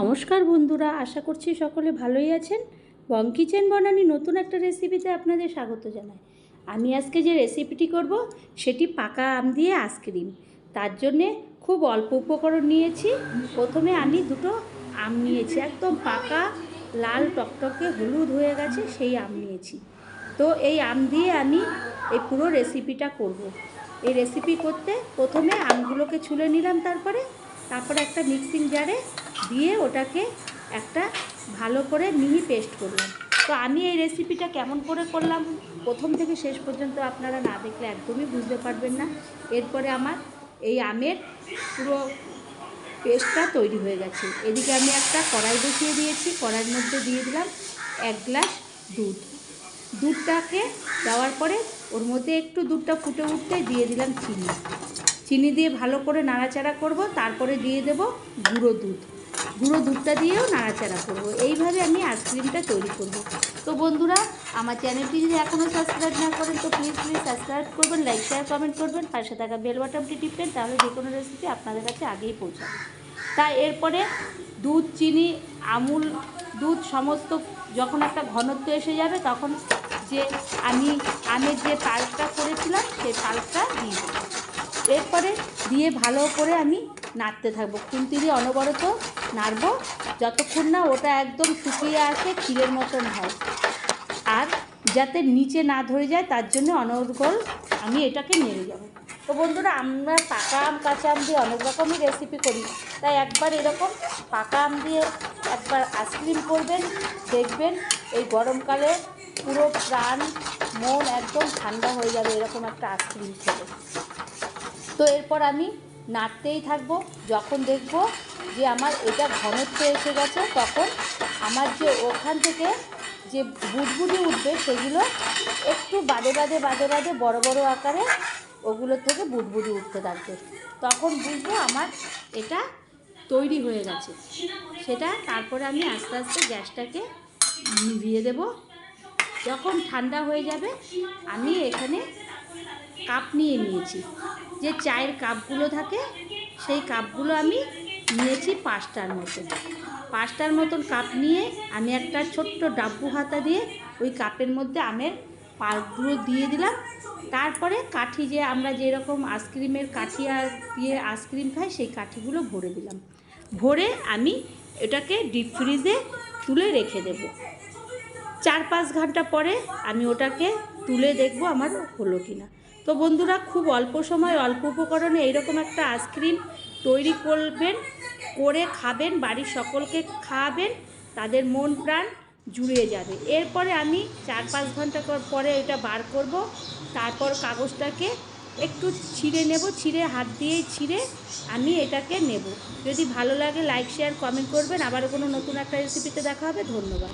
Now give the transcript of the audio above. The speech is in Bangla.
নমস্কার বন্ধুরা, আশা করছি সকলে ভালোই আছেন। বং কিচেন বনানি নতুন একটা রেসিপিতে আপনাদের স্বাগত জানাই। আমি আজকে যে রেসিপিটি করব, সেটি পাকা আম দিয়ে আইসক্রিম তার জন্যে খুব অল্প উপকরণ নিয়েছি। প্রথমে আমি দুটো আম নিয়েছি। একদম পাকা, লাল, টকটকে হলুদ হয়ে গেছে, সেই আম নিয়েছি। তো এই আম দিয়ে আমি এই পুরো রেসিপিটা করব। এই রেসিপি করতে প্রথমে আমগুলোকে ছুলে নিলাম তারপরে। তারপরে একটা মিক্সিং জারে দিয়ে ওটাকে একটা ভালো করে মিহি পেস্ট করলাম। তো আমি এই রেসিপিটা কেমন করে করলাম? প্রথম থেকে শেষ পর্যন্ত আপনারা না দেখলে একদমই বুঝতে পারবেন না। এরপরে আমার এই আমের পুরো পেস্টটা তৈরি হয়ে গেছে। এদিকে আমি একটা কড়াই বসিয়ে দিয়েছি। কড়াইয়ের মধ্যে দিয়ে দিলাম এক গ্লাস দুধ। দুধটাকে দেওয়ার পরে ওর মধ্যে একটু দুধটা ফুটে উঠতে দিয়ে দিলাম চিনি। চিনি দিয়ে ভালো করে নাড়াচাড়া করব। তারপরে দিয়ে দেব গুঁড়ো দুধ। গুঁড়ো দুধটা দিয়েও নাড়াচাড়া করব। এইভাবে আমি আইসক্রিমটা তৈরি করব। তো বন্ধুরা, আমার চ্যানেলটি যদি এখনও সাবস্ক্রাইব না করেন, তো প্লিজ প্লিজ সাবস্ক্রাইব করবেন লাইক শেয়ার কমেন্ট করবেন, পাশে থাকা বেল বাটনটি টিপবেন, তাহলে যে কোনো রেসিপি আপনাদের কাছে আগেই পৌঁছাবে। তাই এরপরে দুধ, চিনি, আমুল, দুধ সমস্ত যখন একটা ঘনত্ব এসে যাবে, তখন যে আমি আমের যে পাল্পটা করেছিলাম, সেই পাল্পটা দিয়ে দেবো। এরপরে দিয়ে ভালো করে আমি নাড়তে থাকব। খুন্তি দিয়ে অনবরত নাড়বো, যতক্ষণ না ওটা একদম শুকিয়ে আসে, ক্ষীরের মতন হয়। আর যাতে নিচে না ধরে যায়, তার জন্য অনর্গল আমি এটাকে নেড়ে যাব তো বন্ধুরা, আমরা পাকা আম, কাঁচা আম দিয়ে অনেক রকমই রেসিপি করি। তাই একবার এরকম পাকা আম দিয়ে একবার আইসক্রিম করবেন, দেখবেন এই গরমকালে পুরো প্রাণ, মন একদম ঠান্ডা হয়ে যাবে এরকম একটা আইসক্রিম খেলে। তো এরপর আমি নাড়তেই থাকব, যখন দেখব যে আমার এটা ঘনত্ব এসে গেছে, তখন আমার যে ওখান থেকে যে বুদবুদি উঠবে সেগুলো একটু বাদে বাদে বাদে বাদে বড় বড় আকারে ওগুলো থেকে বুদবুদি উঠতে থাকবে। তখন বুঝব আমার এটা তৈরি হয়ে গেছে। সেটা তারপরে আমি আস্তে আস্তে গ্যাসটাকে নিভিয়ে দেব। যখন ঠান্ডা হয়ে যাবে, আমি এখানে কাপ নিয়ে নিয়েছি। যে চায়ের কাপগুলো থাকে, সেই কাপগুলো আমি নিয়েছি পাঁচটার মতন। পাঁচটার মতন কাপ নিয়ে আমি একটা ছোট্ট ডাব্বু হাতা দিয়ে ওই কাপের মধ্যে আমের পাল্পগুলো দিয়ে দিলাম। তারপরে কাঠি যে আমরা যেরকম আইসক্রিমের কাঠি দিয়ে আইসক্রিম খাই, সেই কাঠিগুলো ভরে দিলাম। ভরে আমি এটাকে ডিপ ফ্রিজে তুলে রেখে দেবো। চার পাঁচ ঘণ্টা পরে আমি ওটাকে তুলে দেখব আমার হলো কি না তো বন্ধুরা, খুব অল্প সময়, অল্প উপকরণে এইরকম একটা আইসক্রিম তৈরি করবেন, করে খাবেন, বাড়ির সকলকে খাওয়াবেন তাদের মন প্রাণ জুড়িয়ে যাবে। এরপরে আমি চার পাঁচ ঘণ্টা পরে এটা বার করব, তারপর কাগজটাকে একটু ছিঁড়ে নেব, ছিঁড়ে, হাত দিয়েই ছিঁড়ে আমি এটাকে নেব। যদি ভালো লাগে লাইক শেয়ার কমেন্ট করবেন। আবার কোনো নতুন একটা রেসিপিতে দেখা হবে। ধন্যবাদ।